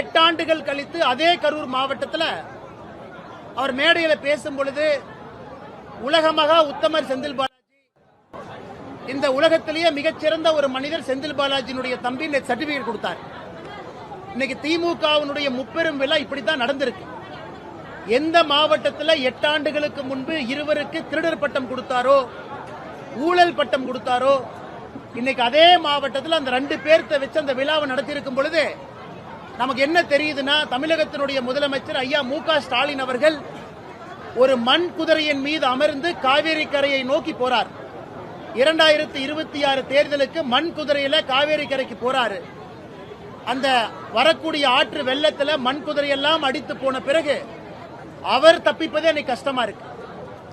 எட்டு ஆண்டுகள் கழித்து அதே கரூர் மாவட்டத்தில் அவர் மேடையில் பேசும் பொழுது உலகமாக உத்தமர் செந்தில் பாலாஜி இந்த உலகத்திலேயே மிகச்சிறந்த ஒரு மனிதர் செந்தில் பாலாஜியினுடைய தம்பி இந்த சர்டிபிகேட் கொடுத்தார். இன்னைக்கு திமுகவினுடைய முப்பெரும் விழா இப்படித்தான் நடந்திருக்கு. எந்த மாவட்டத்தில் எட்டாண்டுகளுக்கு முன்பு இருவருக்கு திருடர் பட்டம் கொடுத்தாரோ ஊழல் பட்டம் கொடுத்தாரோ இன்னைக்கு அதே மாவட்டத்தில் அந்த ரெண்டு பேர்த்த வச்சு அந்த விழாவை நடத்தியிருக்கும் பொழுது நமக்கு என்ன தெரியுதுன்னா தமிழகத்தினுடைய முதலமைச்சர் ஐயா மு ஸ்டாலின் அவர்கள் ஒரு மண் குதிரையின் மீது அமர்ந்து காவேரி கரையை நோக்கி போறார். இரண்டாயிரத்தி இருபத்தி ஆறு தேர்தலுக்கு மண் குதிரையில காவேரி கரைக்கு போறாரு. அந்த வரக்கூடிய ஆற்று வெள்ளத்துல மண் குதிரையெல்லாம் அடித்து போன பிறகு அவர் தப்பிப்பதே எனக்கு கஷ்டமா இருக்கு.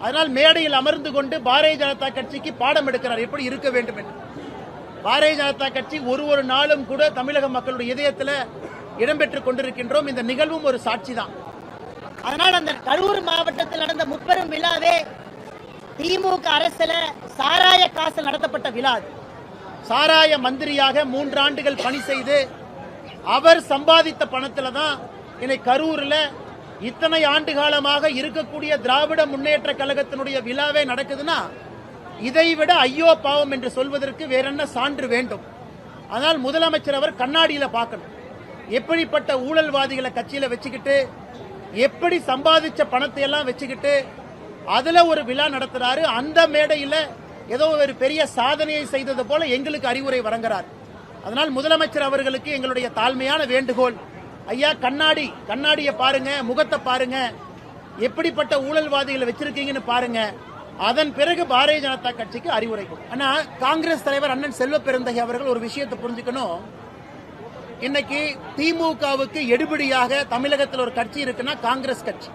அதனால் மேடையில் அமர்ந்து கொண்டு பாரதிய ஜனதா கட்சிக்கு பாடம் எடுக்கிறார். எப்படி இருக்க வேண்டும் என்று. பாரதிய ஜனதா கட்சி ஒரு ஒரு நாளும் கூட தமிழக மக்களுடைய இதயத்துல இடம்பெற்றுக் கொண்டிருக்கின்றோம். இந்த நிகழ்வும் ஒரு சாட்சி தான் அதனால் அந்த கரூர் மாவட்டத்தில் நடந்த முப்பெரும் விழாவே திமுக அரசுல சாராய காசு நடத்தப்பட்ட விழா சாராய மந்திரியாக மூன்று ஆண்டுகள் பணி செய்து அவர் சம்பாதித்த பணத்தில் தான் இன்னை கரூரில் இத்தனை ஆண்டு காலமாக இருக்கக்கூடிய திராவிட முன்னேற்ற கழகத்தினுடைய விழாவே நடக்குதுன்னா இதைவிட ஐயோ பாவம் என்று சொல்வதற்கு வேற என்ன சான்று வேண்டும். அதனால் முதலமைச்சர் அவர் கண்ணாடியில் பார்க்கணும். எப்படிப்பட்ட ஊழல்வாதிகளை கட்சியில வச்சுக்கிட்டு எப்படி சம்பாதிச்ச பணத்தை எல்லாம் வச்சுக்கிட்டு அதுல ஒரு விழா நடத்துறாரு. அந்த மேடையில ஏதோ ஒரு பெரிய சாதனையை செய்தது போல எங்களுக்கு அறிவுரை வழங்குறார். அதனால் முதலமைச்சர் அவர்களுக்கு எங்களுடைய தாழ்மையான வேண்டுகோள். ஐயா கண்ணாடி கண்ணாடியை பாருங்க முகத்தை பாருங்க. எப்படிப்பட்ட ஊழல்வாதிகளை வச்சிருக்கீங்கன்னு பாருங்க. அதன் பிறகு பாரதிய ஜனதா கட்சிக்கு அறிவுரை. ஆனா காங்கிரஸ் தலைவர் அண்ணன் செல்வ பெருந்தகை அவர்கள் ஒரு விஷயத்தை புரிஞ்சுக்கணும். இன்னைக்கு திமுகவுக்கு எடுபடியாக தமிழகத்தில் ஒரு கட்சி இருக்குன்னா காங்கிரஸ் கட்சி.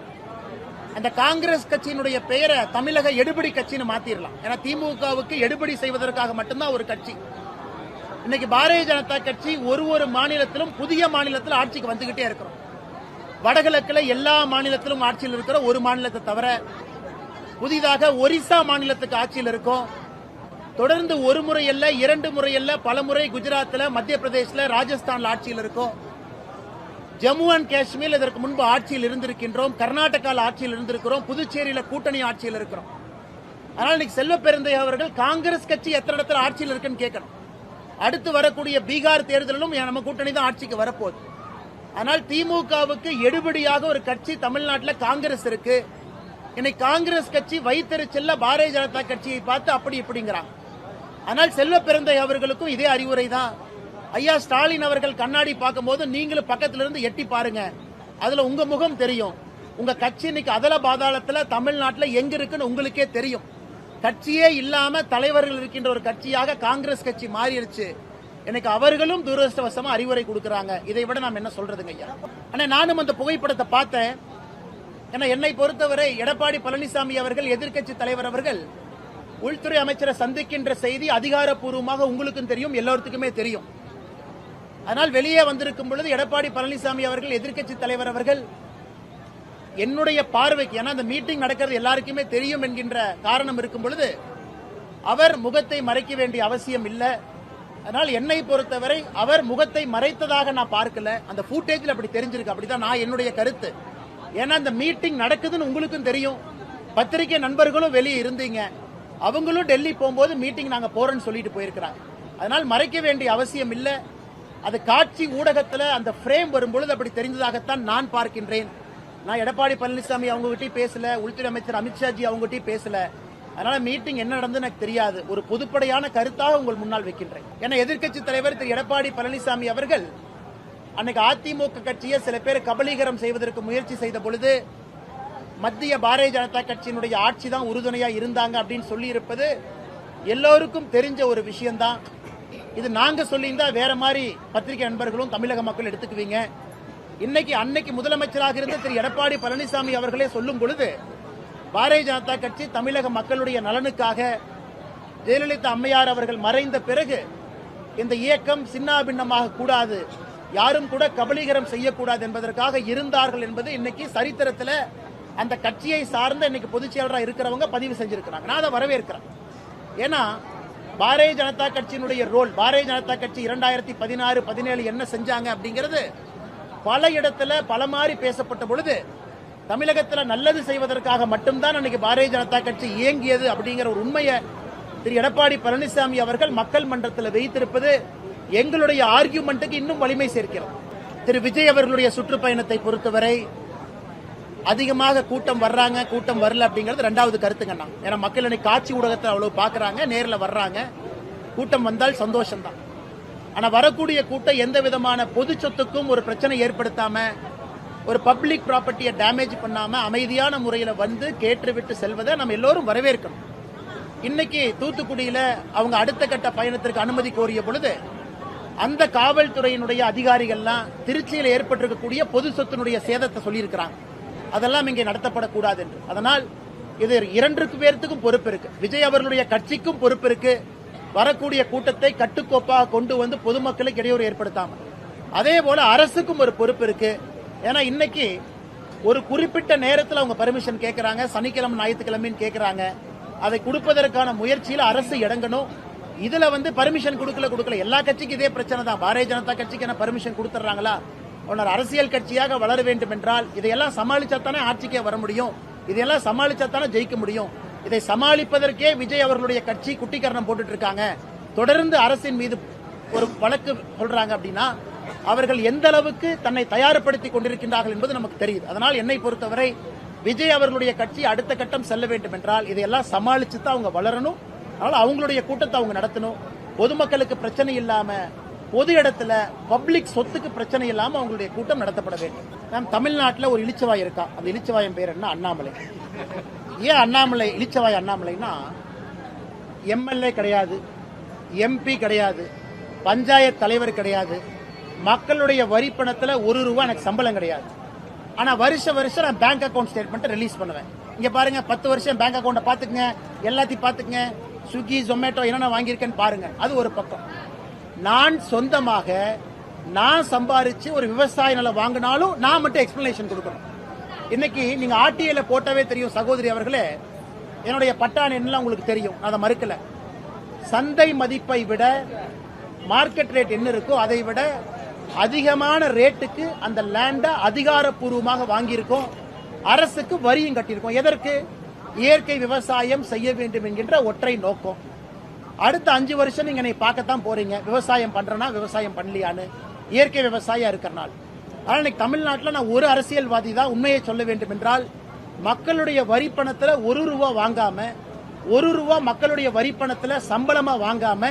அந்த காங்கிரஸ் கட்சியினுடைய பெயரை தமிழக எடுபடி கட்சின்னு மாத்திரலாம். ஏன்னா திமுகவுக்கு எடுபடி செய்வதற்காக மட்டும்தான் ஒரு கட்சி. இன்னைக்கு பாரதிய ஜனதா கட்சி ஒரு ஒரு மாநிலத்திலும் புதிய மாநிலத்தில் ஆட்சிக்கு வந்துகிட்டே இருக்கிறோம். வடகிழக்கில் எல்லா மாநிலத்திலும் ஆட்சியில் இருக்கிற ஒரு மாநிலத்தை தவிர புதிதாக ஒரிசா மாநிலத்துக்கு ஆட்சியில் இருக்கும். தொடர்ந்து ஒரு முறை அல்ல இரண்டு முறை அல்ல பல முறை குஜராத்தில் மத்திய பிரதேசில் ராஜஸ்தான்ல ஆட்சியில் இருக்கும். ஜம்மு அண்ட் காஷ்மீர் இதற்கு முன்பு ஆட்சியில் இருந்திருக்கின்றோம். கர்நாடகாவில் ஆட்சியில் இருந்திருக்கிறோம். புதுச்சேரியில் கூட்டணி ஆட்சியில் இருக்கிறோம். அதனால் இன்னைக்கு செல்வ பெருந்தை அவர்கள் காங்கிரஸ் கட்சி எத்தனை இடத்துல ஆட்சியில் இருக்குன்னு கேட்கணும். அடுத்து வரக்கூடிய பீகார் தேர்தலிலும் நம்ம கூட்டணி தான் ஆட்சிக்கு வரப்போகுது. ஆனால் திமுகவுக்கு எடுபடியாக ஒரு கட்சி தமிழ்நாட்டில் காங்கிரஸ் இருக்கு. இன்னைக்கு காங்கிரஸ் கட்சி வைத்தறிச்சல்ல பாரதிய ஜனதா கட்சியை பார்த்து அப்படி இப்படிங்கிறாங்க. ஆனால் செல்வ பிறந்தை அவர்களுக்கும் இதே அறிவுரை தான் ஐயா ஸ்டாலின் அவர்கள் கண்ணாடி பார்க்கும்போது நீங்களும் பக்கத்துல இருந்து எட்டி பாருங்க. அதுல உங்க முகம் தெரியும். உங்க கட்சி இன்னைக்கு அதல பாதாளத்துல தமிழ்நாட்டில் எங்க இருக்குன்னு உங்களுக்கே தெரியும். கட்சியே இல்லாம தலைவர்கள் இருக்கின்ற ஒரு கட்சியாக காங்கிரஸ் கட்சி மாறிடுச்சு. எனக்கு அவர்களும் துரதிருஷ்டவசமா அறிவுரை கொடுக்கறாங்க. இதை விட நாம் என்ன சொல்றதுங்க ஐயா? ஆனா நானும் அந்த புகைப்படத்தை பார்த்தேன். ஏன்னா என்னை பொறுத்தவரை எடப்பாடி பழனிசாமி அவர்கள் எதிர்க்கட்சி தலைவர் அவர்கள் உள்துறை அமைச்சரை சந்திக்கின்ற செய்தி அதிகாரப்பூர்வமாக உங்களுக்கும் தெரியும் எல்லோருத்துக்குமே தெரியும். அதனால் வெளியே வந்திருக்கும் பொழுது எடப்பாடி பழனிசாமி அவர்கள் எதிர்க்கட்சி தலைவர் அவர்கள் என்னுடைய பார்வைக்கு ஏன்னா அந்த மீட்டிங் நடக்கிறது எல்லாருக்குமே தெரியும் என்கின்ற காரணம் இருக்கும் பொழுது அவர் முகத்தை மறைக்க வேண்டிய அவசியம் இல்லை. அதனால் என்னை பொறுத்தவரை அவர் முகத்தை மறைத்ததாக நான் பார்க்கல. அந்த ஃபூட்டேஜில் அப்படி தெரிஞ்சிருக்கு. அப்படிதான் நான் என்னுடைய கருத்து. ஏன்னா அந்த மீட்டிங் நடக்குதுன்னு உங்களுக்கும் தெரியும். பத்திரிகை நண்பர்களும் வெளியே இருந்தீங்க. அவங்களும் டெல்லி போகும்போது மீட்டிங் நாங்கள் போகிறோன்னு சொல்லிட்டு போயிருக்கிறாங்க. அதனால் மறைக்க வேண்டிய அவசியம் இல்லை. அது காட்சி ஊடகத்தில் அந்த ஃப்ரேம் வரும்பொழுது அப்படி தெரிந்ததாகத்தான் நான் பார்க்கின்றேன். நான் எடப்பாடி பழனிசாமி அவங்ககிட்டயும் பேசல உள்துறை அமைச்சர் அமித்ஷாஜி அவங்ககிட்டயும் பேசல. அதனால மீட்டிங் என்ன நடந்து எனக்கு தெரியாது. ஒரு பொதுப்படையான கருத்தாக உங்கள் முன்னால் வைக்கின்றேன். ஏன்னா எதிர்க்கட்சி தலைவர் திரு எடப்பாடி பழனிசாமி அவர்கள் அன்னைக்கு அதிமுக கட்சியை சில பேர் கபலீகரம் செய்வதற்கு முயற்சி செய்த பொழுது மத்திய பாரதிய ஜனதா கட்சியினுடைய ஆட்சி தான் உறுதுணையாக இருந்தாங்க அப்படின்னு சொல்லியிருப்பது எல்லோருக்கும் தெரிஞ்ச ஒரு விஷயம்தான். இது நாங்கள் சொல்லியிருந்தா வேற மாதிரி பத்திரிகை நண்பர்களும் தமிழக மக்கள் எடுத்துக்குவீங்க. இன்னைக்கு அன்னைக்கு முதலமைச்சராக இருந்த திரு எடப்பாடி பழனிசாமி அவர்களே சொல்லும் பொழுது பாரதிய ஜனதா கட்சி தமிழக மக்களுடைய நலனுக்காக ஜெயலலிதா அம்மையார் அவர்கள் மறைந்த பிறகு இந்த இயக்கம் சின்னாபின்னமாக கூடாது யாரும் கூட கபலீகரம் செய்யக்கூடாது என்பதற்காக இருந்தார்கள் என்பது இன்னைக்கு சரித்திரத்தில் அந்த கட்சியை சார்ந்த இன்னைக்கு பொதுச் செயலராக இருக்கிறவங்க பதிவு செஞ்சிருக்கிறாங்க. நான் அதை வரவேற்கிறேன். ஏன்னா பாரதிய ஜனதா கட்சியினுடைய ரோல் பாரதிய ஜனதா கட்சி இரண்டாயிரத்தி பதினாறு பதினேழு என்ன செஞ்சாங்க அப்படிங்கிறது பல இடத்துல பல மாதிரி பேசப்பட்ட பொழுது தமிழகத்தில் நல்லது செய்வதற்காக மட்டும்தான் அன்னைக்கு பாரதிய ஜனதா கட்சி இயங்கியது அப்படிங்கிற ஒரு உண்மையை திரு எடப்பாடி பழனிசாமி அவர்கள் மக்கள் மன்றத்தில் வைத்திருப்பது எங்களுடைய ஆர்கியூமெண்ட்டுக்கு இன்னும் வலிமை சேர்க்கிறது. திரு விஜய் அவர்களுடைய சுற்றுப்பயணத்தை பொறுத்தவரை அதிகமாக கூட்டம் வர்றாங்க கூட்டம் வரல அப்படிங்கிறது ரெண்டாவது கருத்துங்கண்ணா ஏன்னா மக்கள் இன்னைக்கு காட்சி ஊடகத்தை அவ்வளவு பாக்குறாங்க நேரில் வர்றாங்க. கூட்டம் வந்தால் சந்தோஷம்தான். ஆனா வரக்கூடிய கூட்டம் எந்த விதமான பொது சொத்துக்கும் ஒரு பிரச்சனை ஏற்படுத்தாம ஒரு பப்ளிக் ப்ராப்பர்ட்டியை டேமேஜ் பண்ணாம அமைதியான முறையில் வந்து கேட்டுவிட்டு செல்வதை நம்ம எல்லோரும் வரவேற்கணும். இன்னைக்கு தூத்துக்குடியில அவங்க அடுத்த கட்ட பயணத்திற்கு அனுமதி கோரிய பொழுது அந்த காவல்துறையினுடைய அதிகாரிகள்லாம் திருச்சியில் ஏற்பட்டிருக்கக்கூடிய பொது சொத்தினுடைய சேதத்தை சொல்லியிருக்கிறாங்க. அதெல்லாம் இங்கே நடத்தப்படக்கூடாது என்று அதனால் இது இரண்டுக்கு பேர்த்துக்கும் பொறுப்பு இருக்கு. விஜய் அவர்களுடைய கட்சிக்கும் பொறுப்பு இருக்கு. வரக்கூடிய கூட்டத்தை கட்டுக்கோப்பாக கொண்டு வந்து பொதுமக்களுக்கு இடையூறு ஏற்படுத்தாம அதே போல அரசுக்கும் ஒரு பொறுப்பு இருக்கு. ஏன்னா இன்னைக்கு ஒரு குறிப்பிட்ட நேரத்தில் அவங்க பர்மிஷன் கேட்கறாங்க சனிக்கிழமை ஞாயிற்றுக்கிழமைன்னு கேட்கறாங்க அதை கொடுப்பதற்கான முயற்சியில் அரசு இறங்கணும். இதுல வந்து பர்மிஷன் கொடுக்கல கொடுக்கல. எல்லா கட்சிக்கும் இதே பிரச்சனை தான் பாரதிய ஜனதா கட்சிக்கு என்ன பர்மிஷன் கொடுத்துறாங்களா உன்னர் அரசியல் கட்சியாக வளர வேண்டும் என்றால் இதையெல்லாம் சமாளிச்சாத்தானே ஆட்சிக்கே வர முடியும்? இதையெல்லாம் சமாளிச்சாத்தானே ஜெயிக்க முடியும்? இதை சமாளிப்பதற்கே விஜய் அவர்களுடைய கட்சி குட்டிக்கரணம் போட்டுட்டு இருக்காங்க தொடர்ந்து அரசின் மீது ஒரு வழக்கு சொல்றாங்க அப்படின்னா அவர்கள் எந்த அளவுக்கு தன்னை தயார்படுத்தி கொண்டிருக்கின்றார்கள் என்பது நமக்கு தெரியுது. அதனால் என்னை பொறுத்தவரை விஜய் அவர்களுடைய கட்சி அடுத்த கட்டம் செல்ல வேண்டும் என்றால் இதையெல்லாம் சமாளிச்சு தான் அவங்க வளரணும். அதனால் அவங்களுடைய கூட்டத்தை அவங்க நடத்தணும். பொதுமக்களுக்கு பிரச்சனை இல்லாமல் பொது இடத்துல பப்ளிக் சொத்துக்கு பிரச்சனை இல்லாமல் அவங்களுடைய கூட்டம் நடத்தப்பட வேண்டும். நம் தமிழ்நாட்டில் ஒரு இளிச்சவாய் இருக்கா? அந்த இளிச்சவாயம் பேர் என்ன? அண்ணாமலை. ஏன் அண்ணாமலை இளிச்சவாய் அண்ணாமலைனா எம்எல்ஏ கிடையாது எம்பி கிடையாது பஞ்சாயத்து தலைவர் கிடையாது மக்களுடைய வரி பணத்தில் ஒரு ரூபா எனக்கு சம்பளம் கிடையாது. ஆனால் வருஷ வருஷம் நான் பேங்க் அக்கௌண்ட் ஸ்டேட்மெண்ட்டை ரிலீஸ் பண்ணுவேன். இங்கே பாருங்க பத்து வருஷம் பேங்க் அக்கௌண்ட்டை பார்த்துக்குங்க எல்லாத்தையும் பார்த்துக்குங்க ஸ்விக்கி ஜொமேட்டோ என்னென்ன வாங்கியிருக்கேன்னு பாருங்க. அது ஒரு பக்கம். நான் சொந்தமாக நான் சம்பாரிச்சு ஒரு விவசாய நிலம் வாங்கினாலும் நான் மட்டும் எக்ஸ்பிளனேஷன் கொடுக்கணும். இன்னைக்கு நீங்க ஆர்டிஐல போட்டவே தெரியும் சகோதரி அவர்களே. என்னுடைய பட்டான் என்னலாம் உங்களுக்கு தெரியும்? நான் அதை மறுக்கல. சந்தை மதிப்பை விட மார்க்கெட் ரேட் என்ன இருக்கோ அதை விட அதிகமான ரேட்டுக்கு அந்த லேண்டை அதிகாரப்பூர்வமாக வாங்கியிருக்கோம். அரசுக்கு வரியும் கட்டியிருக்கோம். எதற்கு? இயற்கை விவசாயம் செய்ய வேண்டும் என்கின்ற ஒற்றை நோக்கம். அடுத்த அஞ்சு வருஷம் நீங்க என்னை பார்க்கத்தான் போறீங்க. விவசாயம் பண்ணுறேன்னா விவசாயம் பண்ணலையான்னு. இயற்கை விவசாயம் இருக்கிறனால. ஆனால் இன்னைக்கு தமிழ்நாட்டில் நான் ஒரு அரசியல்வாதி தான் உண்மையை சொல்ல வேண்டும் என்றால் மக்களுடைய வரி ஒரு ரூபா வாங்காம ஒரு ரூபா மக்களுடைய வரி பணத்துல சம்பளமா வாங்காம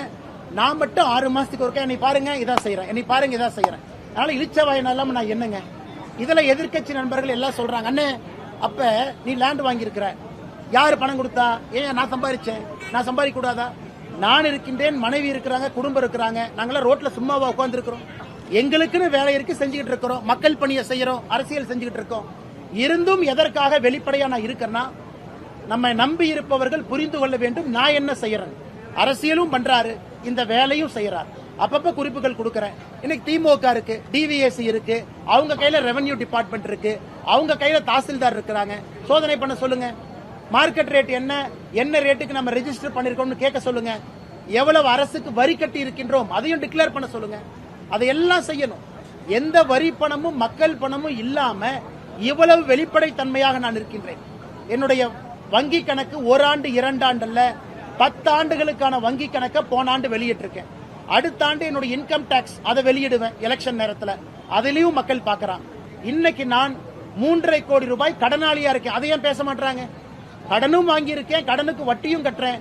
நான் மட்டும் ஆறு மாசத்துக்கு ஒருக்கா என்னை பாருங்க இதான் செய்யறேன் என்னை பாருங்க இதான் செய்யறேன் அதனால இழிச்ச வாயினால நான் என்னங்க? இதில் எதிர்க்கட்சி நண்பர்கள் எல்லாம் சொல்றாங்க அண்ணே அப்ப நீ லேண்ட் வாங்கியிருக்கிற. யார் பணம் கொடுத்தா? ஏன் நான் சம்பாதிச்சேன் நான் சம்பாதிக்க கூடாதா? நான் இருக்கின்றேன் மனைவி இருக்கிறாங்க குடும்பம் இருக்கிறாங்க நாங்களாம் ரோட்ல சும்மாவா உட்காந்துருக்கிறோம் எங்களுக்குன்னு வேலை இருக்கு செஞ்சுக்கிட்டு இருக்கிறோம். மக்கள் பணியை செய்யறோம் அரசியல் செஞ்சுக்கிட்டு இருக்கோம். இருந்தும் எதற்காக வெளிப்படையா நான் இருக்கிறேன்னா நம்மை நம்பி இருப்பவர்கள் புரிந்து கொள்ள வேண்டும் நான் என்ன செய்யறேன். அரசியலும் பண்றாரு இந்த வேலையும் செய்யறாரு. அப்பப்ப குறிப்புகள் கொடுக்கறேன். இன்னைக்கு திமுக இருக்கு டிவிஎஸ்சி இருக்கு அவங்க கையில ரெவன்யூ டிபார்ட்மெண்ட் இருக்கு அவங்க கையில தாசில்தார் இருக்கிறாங்க. சோதனை பண்ண சொல்லுங்க. மார்க்கெட் ரேட் என்ன? என்ன ரேட்டுக்கு நம்ம ரெஜிஸ்டர் பண்ணிருக்கோம்னு கேட்க சொல்லுங்க. எவ்வளவு அரசுக்கு வரி கட்டி இருக்கின்றோம்? அதையும் டிக்ளேர் பண்ண சொல்லுங்க. அதையெல்லாம் செய்யணும். எந்த வரி பணமும் மக்கள் பணமும் இல்லாம இவ்வளவு வெளிப்படைத்தன்மையாக நான் இருக்கின்றேன். என்னுடைய வங்கி கணக்கு ஓராண்டு இரண்டாண்டு அல்ல பத்து ஆண்டுகளுக்கான வங்கி கணக்கை போன ஆண்டு வெளியிட்டிருக்கேன். அடுத்த ஆண்டு என்னுடைய இன்கம் டேக்ஸ் அதை வெளியிடுவேன் எலெக்ஷன் நேரத்தில். அதிலையும் மக்கள் பார்க்கறாங்க. இன்னைக்கு நான் மூன்றரை கோடி ரூபாய் கடனாளியா இருக்கேன். அதையும் பேச மாட்டாங்க கடனும் வாங்கியிருக்கேன் கடனுக்கு வட்டியும் கட்டுறேன்.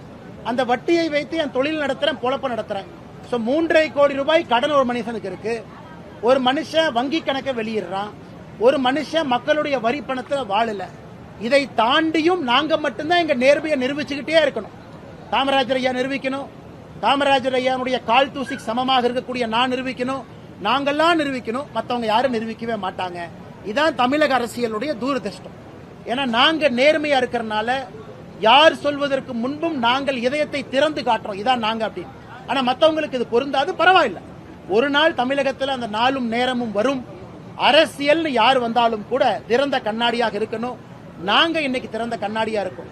அந்த வட்டியை வைத்து என் தொழில் நடத்துறேன் பொழப்ப நடத்துறேன். ஸோ மூன்றரை கோடி ரூபாய் கடன் ஒரு மனுஷனுக்கு இருக்கு. ஒரு மனுஷன் வங்கி கணக்கை வெளியிடுறான். ஒரு மனுஷன் மக்களுடைய வரி பணத்தில் வாழல. இதை தாண்டியும் நாங்க மட்டும்தான் எங்க நேர்மையை நிரூபிச்சுக்கிட்டே இருக்கணும். காமராஜர் ஐயா நிரூபிக்கணும். காமராஜர் ஐயாவுடைய கால் தூசிக்கு சமமாக இருக்கக்கூடிய நான் நிரூபிக்கணும். நாங்கள்லாம் நிரூபிக்கணும். மற்றவங்க யாரும் நிரூபிக்கவே மாட்டாங்க. இதான் தமிழக அரசியலுடைய தூரதிருஷ்டம். ஏன்னா நாங்கள் நேர்மையா இருக்கிறனால யார் சொல்வதற்கு முன்பும் நாங்கள் இதயத்தை திறந்து காட்டுறோம். இதான் நாங்க அப்படின்னு. ஆனா மற்றவங்களுக்கு இது பொருந்தாது பரவாயில்ல. ஒரு நாள் தமிழகத்தில் அந்த நாளும் நேரமும் வரும். அரசியல்னு யார் வந்தாலும் கூட திறந்த கண்ணாடியாக இருக்கணும். நாங்க இன்னைக்கு திறந்த கண்ணாடியா இருக்கோம்.